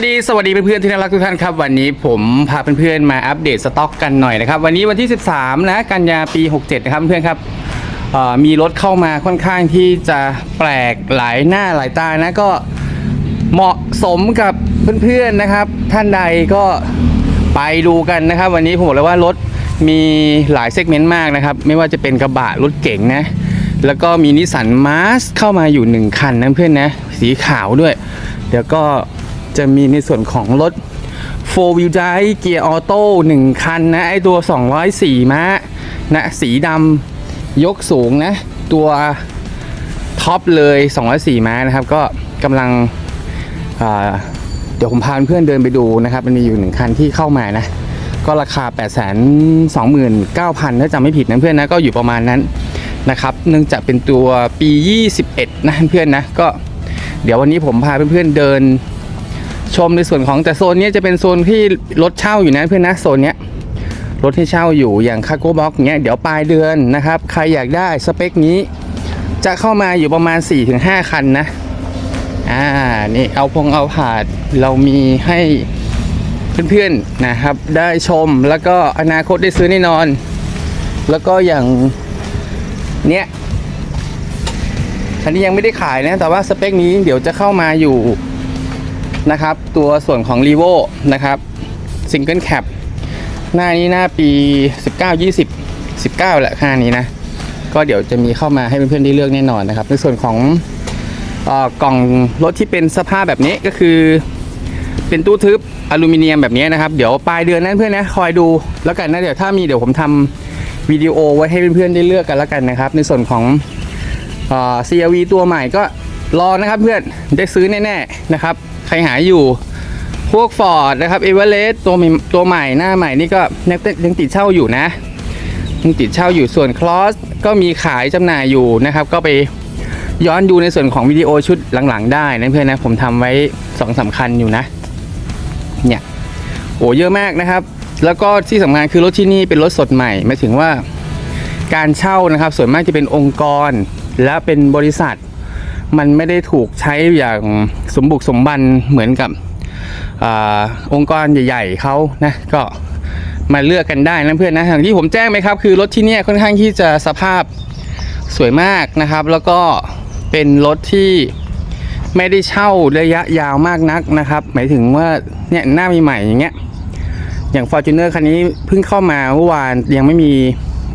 วัสดีสวัสดีเพื่อนๆที่น่ารักทุกท่านครับ วันนี้ผมพาเพื่อนๆมาอัปเดตสต็อกกันหน่อยนะครับวันนี้วันที่ 13 นะกันยาปี 67 นะครับเพื่อนครับมีรถเข้ามาค่อนข้างที่จะแปลกหลายหน้าหลายตานะก็เหมาะสมกับเพื่อนๆนะครับ ท่านใดก็ไปดูกันนะครับ วันนี้ผมบอกเลยว่ารถมีหลายเซกเมนต์มากนะครับ ไม่ว่าจะเป็นกระบะรถเก๋งนะแล้วก็มีนิสสันมาสเข้ามาอยู่หนึ่งคันนะเพื่อนนะสีขาวด้วยเดี๋ยวก็ จะมีในส่วนของรถ 4 wheel drive เกียร์ออโต้1คันนะ ไอตัว 204ม้านะสีดำยกสูงนะ ตัวท็อปเลย 204ม้านะครับ ก็กำลังเดี๋ยวผมพาเพื่อนเดินไปดูนะครับ มันมีอยู่หนึ่งคันที่เข้ามานะ ก็ราคา 8 2 9 0 0 0 ถ้าจำไม่ผิดนะเพื่อนนะ ก็อยู่ประมาณนั้นนะครับ เนื่องจากเป็นตัวปี 21 นะเพื่อนนะ ก็เดี๋ยววันนี้ผมพาเพื่อนๆเดิน ชมในส่วนของแต่โซนนี้จะเป็นโซนที่รถเช่าอยู่นะเพื่อนนะโซนเนี้ยรถที่เช่าอยู่อย่างคาโก้บ็อกเนี้ยเดี๋ยวปลายเดือนนะครับใครอยากได้สเปคนี้ จะเข้ามาอยู่ประมาณ 4-5 คันนะอ่านี่เอาพงเอาผาดเรามีให้เพื่อนๆนะครับ ได้ชมแล้วก็อนาคตได้ซื้อแน่นอน แล้วก็อย่างเนี้ยอันนี้ยังไม่ได้ขายนะ แต่ว่าสเปคนี้เดี๋ยวจะเข้ามาอยู่ นะครับ ตัวส่วนของ r ีโวนะครับซิงเกิลแคปหน้านี้หน้าปี 19 20 19 แหละค่านี้นะ ก็เดี๋ยวจะมีเข้ามาให้เพื่อนๆได้เลือกแน่นอนนะครับ ในส่วนของอกล่องรถที่เป็นสภาพแบบนี้ก็คือ เป็นตู้ทึบอลูมิเนียมแบบนี้นะครับ เดี๋ยวปลายเดือนนั้นเพื่อนนะคอยดูแล้วกันนะเดี๋ยวถ้ามีเดี๋ยวผมทำวิดีโอไว้ให้เพื่อนๆได้เลือกกันแล้วกันนะครับ ในส่วนของอ CRV ตัวใหม่ก็รอนะครับเพื่อนได้ซื้อแน่ๆนะครับ ใครหาอยู่ พวก Ford นะครับ e v e r e s t ตัวใหม่ตัวใหม่หน้าใหม่นี่ก็ยังยังติดเช่าอยู่นะยังติดเช่าอยู่ส่วน Cross ก็มีขายจำหน่ายอยู่นะครับ ก็ไปย้อนดูในส่วนของวิดีโอชุดหลังๆ ได้นะเพื่อนนะผมทำไว้สองสามคัญอยู่นะ เนี่ยโอ้เยอะมากนะครับ แล้วก็ที่สำคัญคือรถที่นี่เป็นรถสดใหม่หมายถึงว่าการเช่านะครับ ส่วนมากจะเป็นองค์กรและเป็นบริษัท มันไม่ได้ถูกใช้อย่างสมบุกสมบันเหมือนกับอองค์กรใหญ่ๆเขานะก็มาเลือกกันได้นะเพื่อนนะอย่างที่ผมแจ้งไหมครับ คือรถที่เนี่ยค่อนข้างที่จะสภาพสวยมากนะครับ แล้วก็เป็นรถที่ไม่ได้เช่าระยะยาวมากนักนะครับ หมายถึงว่าเนี่ยหน้าใหม่ๆอย่างเงี้ยอย่าง Fortuner คันนี้เพิ่งเข้ามาเมื่อวานยังไม่มี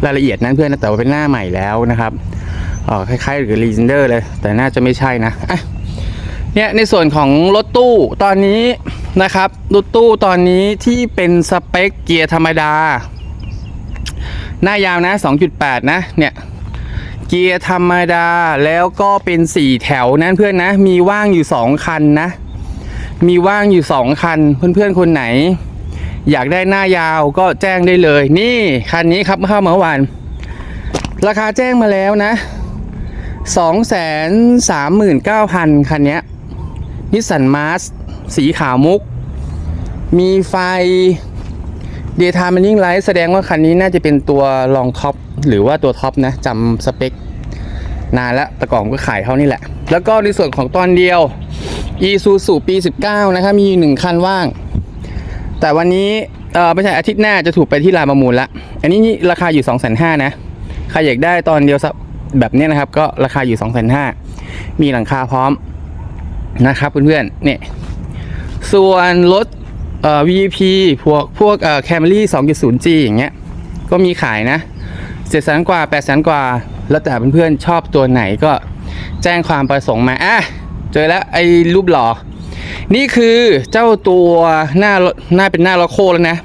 รายละเอียดนั้นเพื่อนนะแต่ว่าเป็นหน้าใหม่แล้วนะครับ คล้ายๆกับ Legender เลย แต่น่าจะไม่ใช่นะะเนี่ยในส่วนของรถตู้ตอนนี้นะครับรถตู้ตอนนี้ที่เป็นสเปคเกียร์ธรรมดา หน้ายาวนะ 2.8 นะเนี่ยเกียร์ธรรมดาแล้วก็เป็น 4 แถวนั้นเพื่อนนะ มีว่างอยู่ 2 คันนะ มีว่างอยู่ 2 คัน เพื่อนๆ คนไหน อยากได้หน้ายาวก็แจ้งได้เลย นี่ คันนี้ครับเข้ามาเมื่อวานราคาแจ้งมาแล้วนะ สองแสนสามหมื่นเก้าพันคันนี้นิสสันมาร์สสีขาวมุก มีไฟเดทามันยิ่งไลท์แสดงว่าคันนี้น่าจะเป็นตัวรองท็อปหรือว่าตัวท็อปนะจำสเปคนานแล้วแต่ก่อนก็ขายเขานี่แหละ แล้วก็ในส่วนของตอนเดียว e s u s u ปี 19 นะครับ มีอยู่หนึ่งคันว่าง แต่วันนี้เออไม่ใช่อาทิตย์หน้าจะถูกไปที่ลานประมูลละอันนี้ราคาอยู่ 2 5 0 0 0นะ ใครอยากได้ตอนเดียวสัก แบบนี้นะครับ ก็ราคาอยู่2 5 0 0 0มีหลังคาพร้อมนะครับเพื่อนๆเนี่ยส่วนรถเอ่อ VP พวกพวกเอ่อ Camry 2.0G อย่างเงี้ยก็มีขายนะเจ็ดแสนกว่า8แสนกว่า แล้วแต่เพื่อนๆชอบตัวไหนก็แจ้งความประสงค์มาอะเจอแล้วไอ้รูปหล่อ นี่คือเจ้าตัวหน้าหน้าเป็นหน้าล็อโคแล้วนะ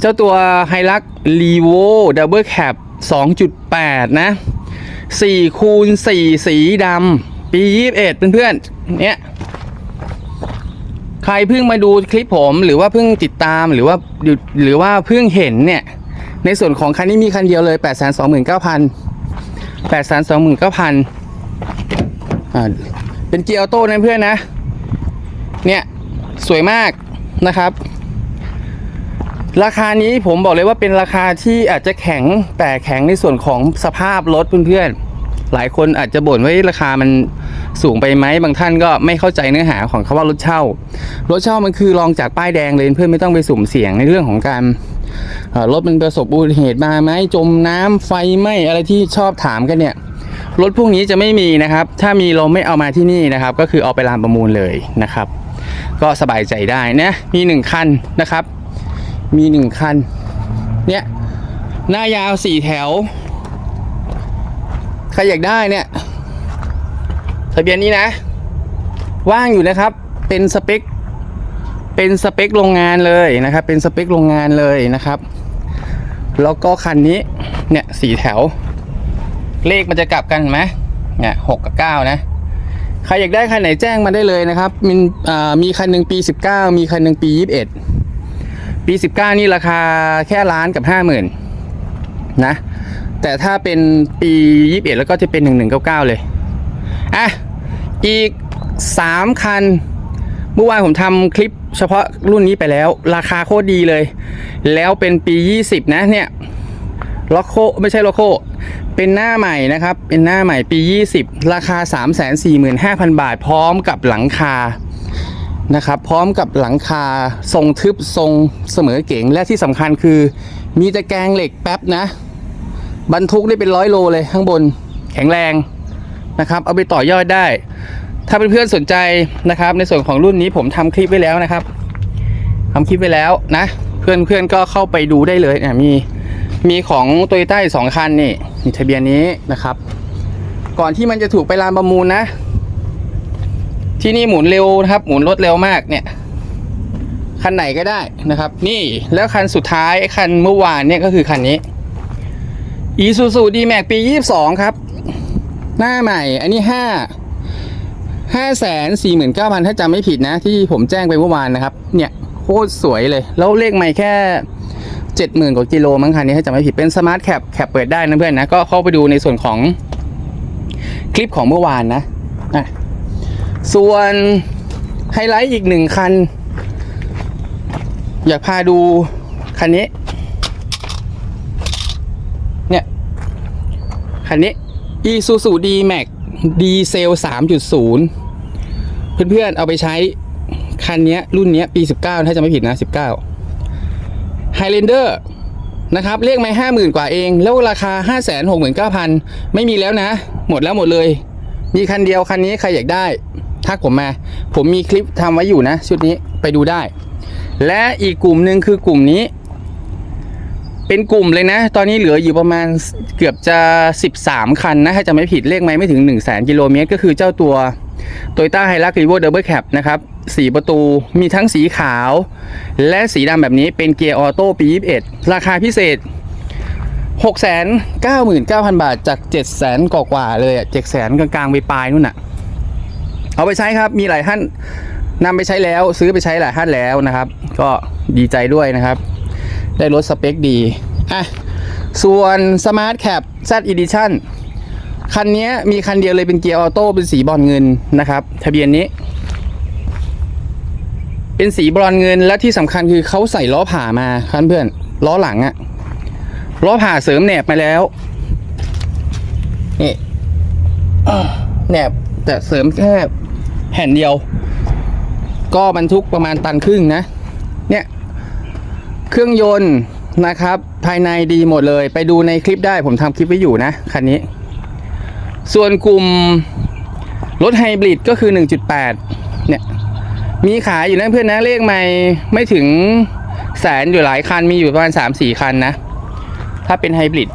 เจ้าตัวไฮลักรีโวดับเบิลแคป2.8 นะ 4คูณ4สีดำปี 21 เพื่อนๆเนี่ยใครเพิ่งมาดูคลิปผมหรือว่าเพิ่งติดตามหรือว่าหรือว่าเพิ่งเห็นเนี่ย ในส่วนของคันนี้มีคันเดียวเลย8 2 9 0 0 0 8 2 9 0 0อ่าเป็นเกียร์ออโต้นะเพื่อนนะ เนี่ย สวยมากนะครับ ราคานี้ผมบอกเลยว่าเป็นราคาที่อาจจะแข็งแต่แข็งในส่วนของสภาพรถเพื่อนๆ หลายคนอาจจะบ่นว่าราคามันสูงไปไหมบางท่านก็ไม่เข้าใจเนื้อหาของคำว่ารถเช่า รถเช่ามันคือรองจากป้ายแดงเลยเพื่อนไม่ต้องไปสุ่มเสี่ยงในเรื่องของการรถมันประสบอุบัติเหตุมาไหมจมน้ำไฟไหมอะไรที่ชอบถามกันเนี่ยรถพวกนี้จะไม่มีนะครับ ถ้ามีเราไม่เอามาที่นี่นะครับ ก็คือเอาไปลานประมูลเลยนะครับ ก็สบายใจได้นะมีหนึ่งคันนะครับ มีหนึ่งคัน เนี่ย หน้ายาวสี่แถว ใครอยากได้เนี่ยทะเบียนนี้นะ ว่างอยู่นะครับ เป็นสเปค เป็นสเปคโรงงานเลยนะครับ เป็นสเปคโรงงานเลยนะครับ แล้วก็คันนี้ เนี่ยสี่แถว เลขมันจะกลับกันไหมเนี่ยหกกับเก้านะ ใครอยากได้คันไหนแจ้งมาได้เลยนะครับ มีมีคันหนึ่งปี19มีคันหนึ่งปี21 ปี 19 นี่ราคาแค่ล้านกับ 50,000 นะ แต่ถ้าเป็นปี 21 แล้วก็จะเป็น 1199 เลย อะ อีก 3 คัน เมื่อวานผมทำคลิปเฉพาะรุ่นนี้ไปแล้ว ราคาโคตรดีเลย แล้วเป็นปี 20 นะเนี่ยล็อกโคไม่ใช่ล็อกโคเป็นหน้าใหม่นะครับ เป็นหน้าใหม่ปี 20 ราคา 345,000 บาท พร้อมกับหลังคา นะครับ พร้อมกับหลังคาทรงทึบทรงเสมอเก๋งและที่สำคัญคือ มีตะแกรงเหล็กแป๊บนะ บรรทุกได้เป็นร้อยโลเลยข้างบนแข็งแรงนะครับ เอาไปต่อยอดได้ ถ้าเพื่อนๆสนใจนะครับ ในส่วนของรุ่นนี้ผมทำคลิปไว้แล้วนะครับทำคลิปไว้แล้วนะ เพื่อนๆก็เข้าไปดูได้เลยเนี่ยมีมีของโตโยต้าสองคันนี่มีทะเบียนนี้นะครับ ก่อนที่มันจะถูกไปลานประมูลนะ ที่นี่หมุนเร็วนะครับ หมุนรถเร็วมากเนี่ยคันไหนก็ได้นะครับ นี่แล้วคันสุดท้ายคันเมื่อวานเนี่ยก็คือคันนี้อีซูซูดีแม็กปี 22 ครับ หน้าใหม่อันนี้ 5 5แสนสี่หมื่นเก้าพันถ้าจำไม่ผิดนะ ที่ผมแจ้งไปเมื่อวานนะครับ เนี่ยโคตรสวยเลย แล้วเลขไม่แค่เจ็ดหมื่นกว่ากิโลมั้งคันนี้ถ้าจำไม่ผิดเป็นสมาร์ทแคปแคปเปิดได้นะเพื่อนนะ ก็เข้าไปดูในส่วนของคลิปของเมื่อวานนะอะ ส่วนไฮไลท์อีกหนึ่งคัน อยากพาดูคันนี้ เนี่ย คันนี้ Isuzu D-Max ดีเซล 3.0 เพื่อนๆ เอาไปใช้ คันนี้รุ่นนี้ปี 19 ถ้าจะไม่ผิดนะ 19 Highlander นะครับเลขไม่ห้าหมื่นกว่าเอง แล้วราคา5 6 9 0 0 0ไม่มีแล้วนะ หมดแล้วหมดเลย มีคันเดียวคันนี้ใครอยากได้ ทักผมมา ผมมีคลิปทำไว้อยู่นะชุดนี้ไปดูได้ และอีกกลุ่มหนึ่งคือกลุ่มนี้ เป็นกลุ่มเลยนะ ตอนนี้เหลืออยู่ประมาณเกือบจะ 13 คันนะถ้าจะไม่ผิดเลขไม่ไม่ถึง 1 0 0 0 0แกิโลเมตร ก็คือเจ้าตัว Toyota h i l u x r e v o Double Cab นะครับ4ประตูมีทั้งสีขาว และสีดำแบบนี้เป็นเกียร์ออโต้ปี 21 ราคาพิเศษ 699,000 บาทจาก 700,000กว่าๆเลยอะ700,000กลางๆไปปลายนู่นน่ะ เอาไปใช้ครับมีหลายท่านนำไปใช้แล้ว ซื้อไปใช้หลายท่านแล้วนะครับ ก็ดีใจด้วยนะครับ ได้รถสเปคดีอะส่วน Smart Cap Z Edition คันนี้มีคันเดียวเลยเป็นเกียร์ออโต้เป็นสีบอลเงินนะครับ ทะเบียนนี้ เป็นสีบรอนเงินและที่สำคัญคือเขาใส่ล้อผ่ามาครับเพื่อนล้อหลังอะล้อผ่าเสริมแหนบมาแล้วนี่แหนบแต่เสริมแค่ แผ่นเดียว ก็บรรทุกประมาณตันครึ่งนะ เนี่ยเครื่องยนต์นะครับ ภายในดีหมดเลย ไปดูในคลิปได้ผมทำคลิปไว้อยู่นะคันนี้ ส่วนกลุ่มรถไฮบริดก็คือ 1.8 เนี่ย มีขายอยู่นะเพื่อนนะเลขไม่ไม่ถึงแสนอยู่หลายคันมีอยู่ประมาณ 3-4 คันนะ ถ้าเป็นไฮบริด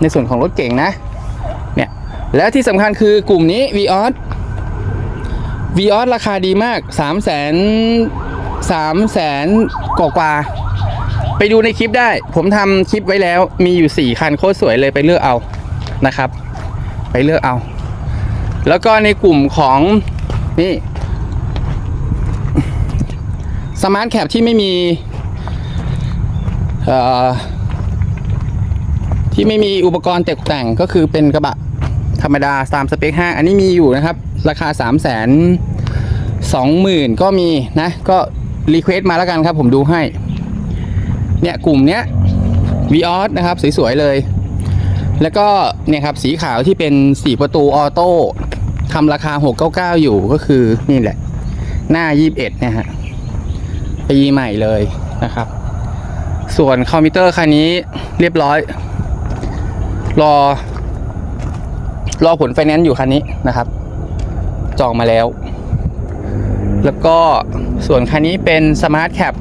ในส่วนของรถเก่งนะ เนี่ย แล้วที่สำคัญคือกลุ่มนี้ v ีออส v ีออสราคาดีมาก3 0 0 0 0 0 3แสนกว่าๆไปดูในคลิปได้ ผมทำคลิปไว้แล้วมีอยู่ 4 คันโคตรสวยเลยไปเลือกเอานะครับ ไปเลือกเอา แล้วก็ในกลุ่มของนี่สมาร์ทแคปที่ไม่มีที่ไม่มีอุปกรณ์ตกแต่งก็คือเป็นกระบะธรรมดาตามสเปคห้าอันนี้มีอยู่นะครับ ราคา3 2 0 0 0 0ก็มีนะ ก็รีเควสต์มาแล้วกันครับผมดูให้ เนี่ยกลุ่มเนี้ย v ีออสนะครับ สวยๆเลย แล้วก็เนี่ยครับสีขาวที่เป็น4ประตูออโต้ทำราคา 699 อยู่ก็คือนี่แหละ หน้า 21เนี่ยฮะปีใหม่เลยนะครับ ส่วนคอมพิวเตอร์คันนี้เรียบร้อย รอ รอผลไฟแนนซ์อยู่คันนี้นะครับ จองมาแล้ว แล้วก็ส่วนคันนี้เป็นสมาร์ทแคป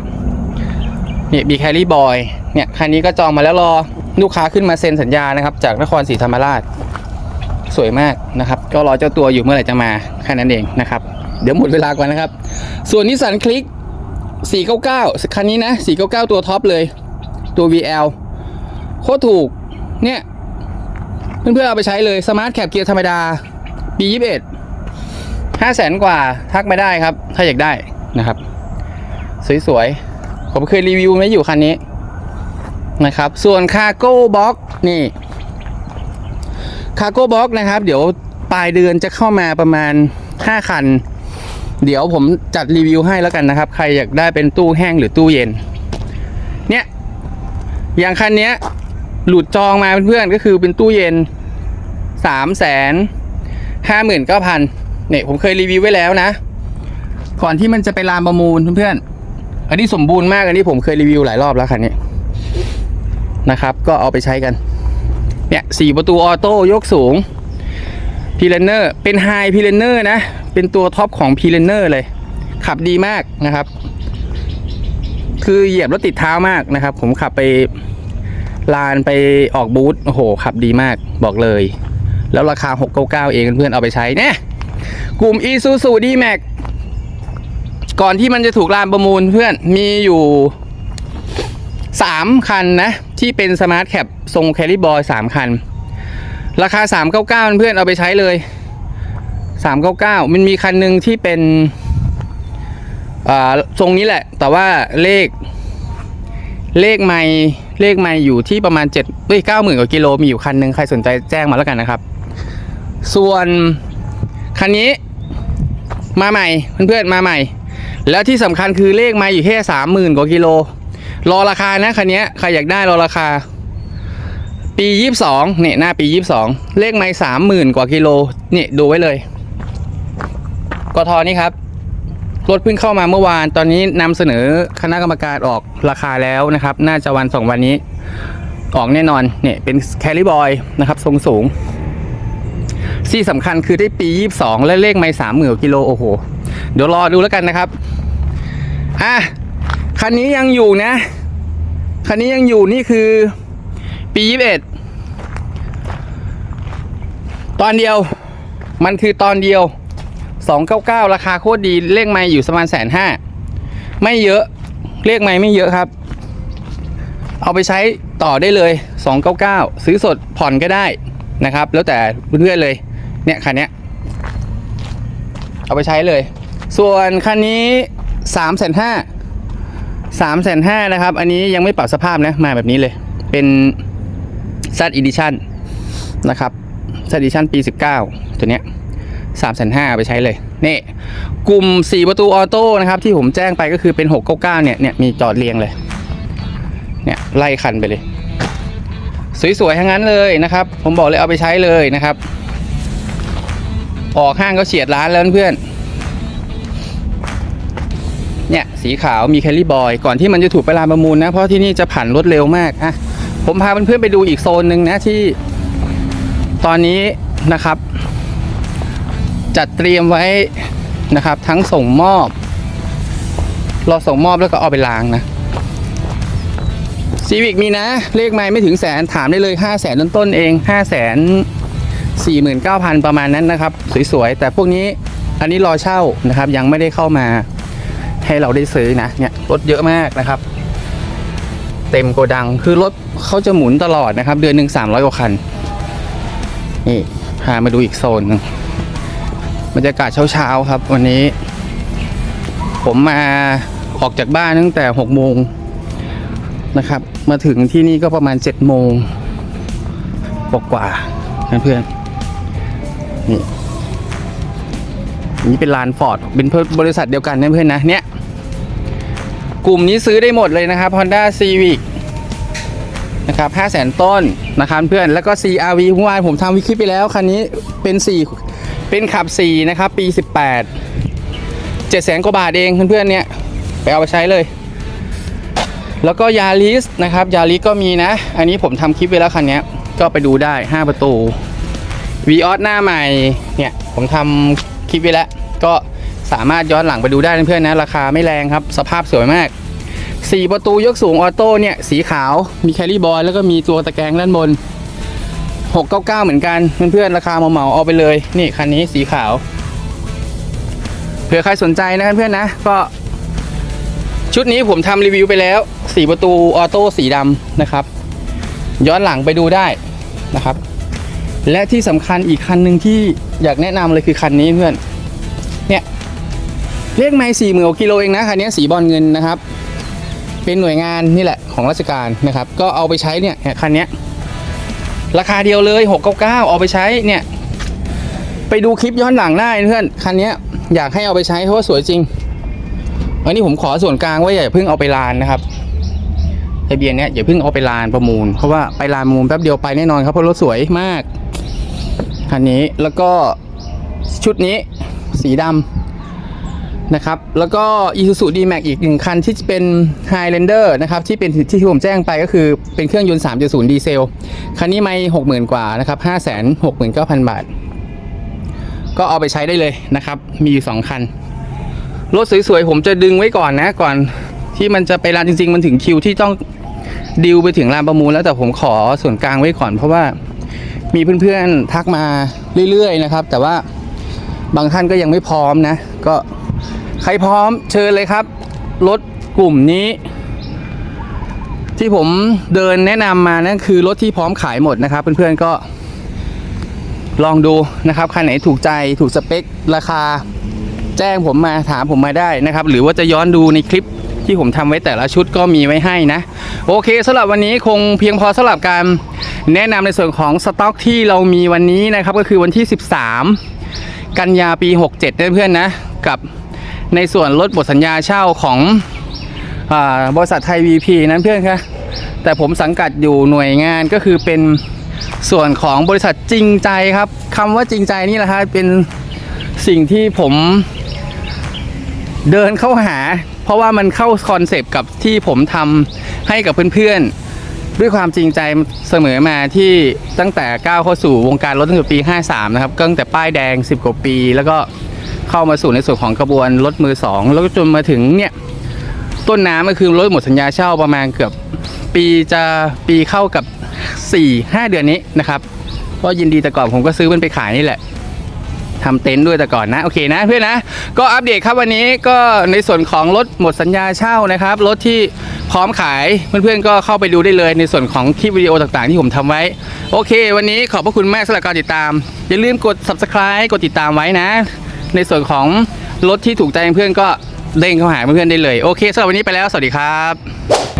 เนี่ยบีแคลรี่บอยเนี่ยคันนี้ก็จองมาแล้วรอลูกค้าขึ้นมาเซ็นสัญญานะครับ จากนครศรีธรรมราช สวยมากนะครับ ก็รอเจ้าตัวอยู่เมื่อไหร่จะมาแค่นั้นเองนะครับ เดี๋ยวหมดเวลาก่อนนะครับ ส่วนนิสสันคลิก 499 คันนี้นะ 499 ตัวท็อปเลย ตัว VL โคตรถูกเนี่ย เพื่อนๆเอาไปใช้เลยสมาร์ทแคปเกียร์ธรรมดา B21 ห้าแสนกว่าทักไมาได้ครับ ถ้าอยากได้นะครับ สวยๆ ผมเคยรีวิวไว้อยู่คันนี้นะครับ ส่วนคาร์โก้บ็อกนี่คาร์โก้บ็อกนะครับ เดี๋ยวปลายเดือนจะเข้ามาประมาณ 5 คัน เดี๋ยวผมจัดรีวิวให้แล้วกันนะครับ ใครอยากได้เป็นตู้แห้งหรือตู้เย็น เนี่ย อย่างคันนี้หลุดจองมาเพื่อนๆก็คือเป็นตู้เย็นสามแสนห้าหมื่น เนี่ยผมเคยรีวิวไว้แล้วนะ ก่อนที่มันจะไปลามประมูลเพื่อนๆอันนี้สมบูรณ์มากอันนี้ผมเคยรีวิวหลายรอบแล้วคันนี้นะครับ ก็เอาไปใช้กัน เนี่ยสี่ประตูออโต้ยกสูงพีเลนเนอร์เป็นไฮพีเลนเนอร์นะ เป็นตัวท็อปของพีเลนเนอร์เลย ขับดีมากนะครับ คือเหยียบแล้วติดเท้ามากนะครับ ผมขับไปลานไปออกบูธโอ้โห ขับดีมากบอกเลย แล้วราคา 699 เองเพื่อนๆเอาไปใช้เนี่ย กลุ่ม e s u s u d max ก่อนที่มันจะถูกลานประมูลเพื่อนมีอยู่3คันนะ ที่เป็นสมาร์ทแคปทรงแคลิบอย3คัน ราคา399เพื่อนเอาไปใช้เลย399มันมีคันหนึ่งที่เป็นอ่าทรงนี้แหละ แต่ว่าเลข เลขไม่เลขไม่อยู่ที่ประมาณ7เอ้ยเก้าหมื่นกว่ากิโลมีอยู่คันหนึ่งใครสนใจแจ้งมาแล้วกันนะครับ ส่วน คันนี้มาใหม่เพื่อนๆมาใหม่ แล้วที่สำคัญคือเลขไม่อยู่แค่สามหมื่นกว่ากิโล รอราคานะคันนี้ใครอยากได้รอราคา ปียี่สิบสองเนี่ยหน้าปียี่สิบสองเลขไม่สามหมื่นกว่ากิโลเนี่ยดูไว้เลยกทนี่ครับรถเพิ่งเข้ามาเมื่อวานตอนนี้นำเสนอคณะกรรมการออกราคาแล้วนะครับ น่าจะวันสองวันนี้ ออกแน่นอนเนี่ยเป็นแคลิบอยนะครับทรงสูง ที่สำคัญคือได้ปี 22 และเลขไม่สามหมื่นกิโลโอ้โห เดี๋ยวรอดูแล้วกันนะครับ อะ คันนี้ยังอยู่นะ คันนี้ยังอยู่นี่คือ ปี 21 ตอนเดียว มันคือตอนเดียว 299 ราคาโคตรดี เลขไม่อยู่ประมาณแสนห้าไม่เยอะเลขไม่ไม่เยอะครับ เอาไปใช้ต่อได้เลย 299 ซื้อสดผ่อนก็ได้นะครับ แล้วแต่เพื่อนๆเลย เนี่ยคันเนี้ยเอาไปใช้เลย ส่วนคันนี้3 5 0 0 0 3 5 0 0 0นห้านะครับ อันนี้ยังไม่ปรับสภาพนะ มาแบบนี้เลย เป็น Z Edition นนะครับ Z Edition ปี 19 ตัวเนี้ยสามแสนห้าไปใช้เลย นี่ กลุ่ม 4 ประตูออโต้นะครับ ที่ผมแจ้งไปก็คือเป็น 699 เนี่ย เนี่ย มีจอดเรียงเลย เนี่ย ไล่คันไปเลย สวยๆ ทั้งนั้นเลยนะครับ ผมบอกเลยเอาไปใช้เลยนะครับ ออกห้างก็เฉียดร้านแล้วเพื่อน เนี่ย สีขาวมีแคลรี่บอย ก่อนที่มันจะถูกไปลาประมูลนะ เพราะที่นี่จะผันรถเร็วมากอะผมพาเพื่อนๆไปดูอีกโซนหนึ่งนะที่ ตอนนี้นะครับ จัดเตรียมไว้นะครับ ทั้งส่งมอบรอส่งมอบแล้วก็เอาไปล้างนะซีวิกมีนะ เลขไม่ไม่ถึงแสนถามได้เลย 5 0 0แสนต้นๆเอง 5 0 0แสน สี่หมื่นเก้าพันประมาณนั้นนะครับ สวยๆ แต่พวกนี้อันนี้รอเช่านะครับ ยังไม่ได้เข้ามาให้เราได้ซื้อนะเนี่ยรถเยอะมากนะครับ เต็มโกดังคือรถเขาจะหมุนตลอดนะครับ เดือนหนึ่งสามร้อยกว่าคันนี่พามาดูอีกโซนหนึงบรรยากาศเช้าๆครับ วันนี้ ผมมาออกจากบ้านตั้งแต่หกโมงนะครับ มาถึงที่นี่ก็ประมาณเจ็ดโมงกว่าๆเพื่อนๆ นี่นี่เป็นลานฟอร์ดเป็นบริษัทเดียวกันนะเพื่อนนะเนี่ยกลุ่มนี้ซื้อได้หมดเลยนะครับ Honda Civic นะครับ5 0 0 0 0 0ต้นนะครับเพื่อนแล้วก็ CRV เมื่อวานผมทำวิคลิปไปแล้ว คันนี้เป็น 4 เป็นขับ 4 นะครับ ปี 18 7แสนกว่าบาทเองเพื่อนๆเนี่ย ไปเอาไปใช้เลย แล้วก็ยาริสนะครับยาริสก็มีนะ อันนี้ผมทำคลิปไว้แล้วคันนี้ก็ไปดูได้ 5 ประตู v ีออสหน้าใหม่เนี่ยผมทำคลิปไว้แล้ว ก็สามารถย้อนหลังไปดูได้เพื่อนๆนะ ราคาไม่แรงครับ สภาพสวยมาก 4 ประตูยกสูงออโต้เนี่ย สีขาวมีแคลรี่บอยแล้วก็มีตัวตะแกรงด้านบน 699 เหมือนกันเพื่อนๆราคาเหมาๆเอาไปเลย นี่คันนี้สีขาวเผื่อใครสนใจนะเพื่อนๆนะก็ชุดนี้ผมทำรีวิวไปแล้ว 4 ประตูออโต้สีดำนะครับ ย้อนหลังไปดูได้นะครับ และที่สำคัญอีกคันหนึ่งที่อยากแนะนำเลยคือคันนี้เพื่อน เนี่ยเรียกไม่สี่หมื่นกิโลเองนะคันนี้สีบอลเงินนะครับ เป็นหน่วยงานนี่แหละของราชการนะครับ ก็เอาไปใช้เนี่ยคันนี้ราคาเดียวเลย 699 เอาไปใช้เนี่ย ไปดูคลิปย้อนหลังได้เพื่อนคันนี้อยากให้เอาไปใช้เพราะว่าสวยจริง อันนี้ผมขอส่วนกลางว่าอย่าเพิ่งเอาไปลานนะครับทะเบียนเนี้ยอย่าเพิ่งเอาไปลานประมูล เพราะว่าไปลานประมูลแป๊บเดียวไปแน่นอนครับเพราะรถสวยมาก คันนี้แล้วก็ชุดนี้สีดำนะครับ แล้วก็ Isuzu D-Max อีกหนึ่งคันที่เป็น Highlander นะครับ ที่เป็นที่ผมแจ้งไปก็คือเป็นเครื่องยนต์ 3.0 ดีเซล คันนี้ไม่ 60,000 กว่านะครับ 569,000 บาท ก็เอาไปใช้ได้เลยนะครับ มีอยู่ 2 คัน รถสวยๆ ผมจะดึงไว้ก่อนนะก่อนที่มันจะไปร้านจริง ๆ มันถึงคิวที่ต้องดิวไปถึงร้านประมูลแล้วแต่ผมขอส่วนกลางไว้ก่อนเพราะว่า มีเพื่อนๆทักมาเรื่อยๆนะครับ แต่ว่าบางท่านก็ยังไม่พร้อมนะ ก็ใครพร้อมเชิญเลยครับ รถกลุ่มนี้ ที่ผมเดินแนะนำมานั่นคือรถที่พร้อมขายหมดนะครับ เพื่อนๆก็ลองดูนะครับคันไหนถูกใจถูกสเปค ราคาแจ้งผมมาถามผมมาได้นะครับ หรือว่าจะย้อนดูในคลิปที่ผมทำไว้แต่ละชุดก็มีไว้ให้นะ โอเคสำหรับวันนี้คงเพียงพอสำหรับการ แนะนำในส่วนของสต็อกที่เรามีวันนี้นะครับก็คือวันที่ 13 กันยาปี 67นะเพื่อนๆนะ กับในส่วนลดบทสัญญาเช่าของอบริษัทไทย VP นั้นเพื่อนคะแต่ผมสังกัดอยู่หน่วยงานก็คือเป็นส่วนของบริษัทจริงใจครับคำว่าจริงใจนี่แหละครับเป็นสิ่งที่ผมเดินเข้าหา เพราะว่ามันเข้าคอนเซปต์กับที่ผมทำให้กับเพื่อนๆ ด้วยความจริงใจเสมอมาที่ตั้งแต่ก้าวเข้าสู่วงการรถตั้งแต่ปี 53 นะครับก็ตั้งแต่ป้ายแดง 10 กว่าปี แล้วก็เข้ามาสู่ในส่วนของกระบวนรถมือ 2 แล้วก็จนมาถึงเนี่ยต้นน้ำก็คือรถหมดสัญญาเช่าประมาณเกือบปีจะปีเข้ากับ 4-5 เดือนนี้นะครับก็ยินดีแต่ก่อนผมก็ซื้อมันไปขายนี่แหละทำเต็นท์ด้วยแต่ก่อนนะ โอเคนะเพื่อนนะ ก็อัปเดตครับวันนี้ก็ในส่วนของรถหมดสัญญาเช่านะครับ รถที่ พร้อมขายเพื่อนๆก็เข้าไปดูได้เลยในส่วนของคลิปวิดีโอต่างๆ ที่ผมทำไว้ โอเค วันนี้ขอบพระคุณมากสำหรับการติดตาม อย่าลืมกด subscribe กดติดตามไว้นะ ในส่วนของรถที่ถูกใจเพื่อนก็เด้งเข้าหาเพื่อนๆได้เลย โอเคสำหรับวันนี้ไปแล้ว สวัสดีครับ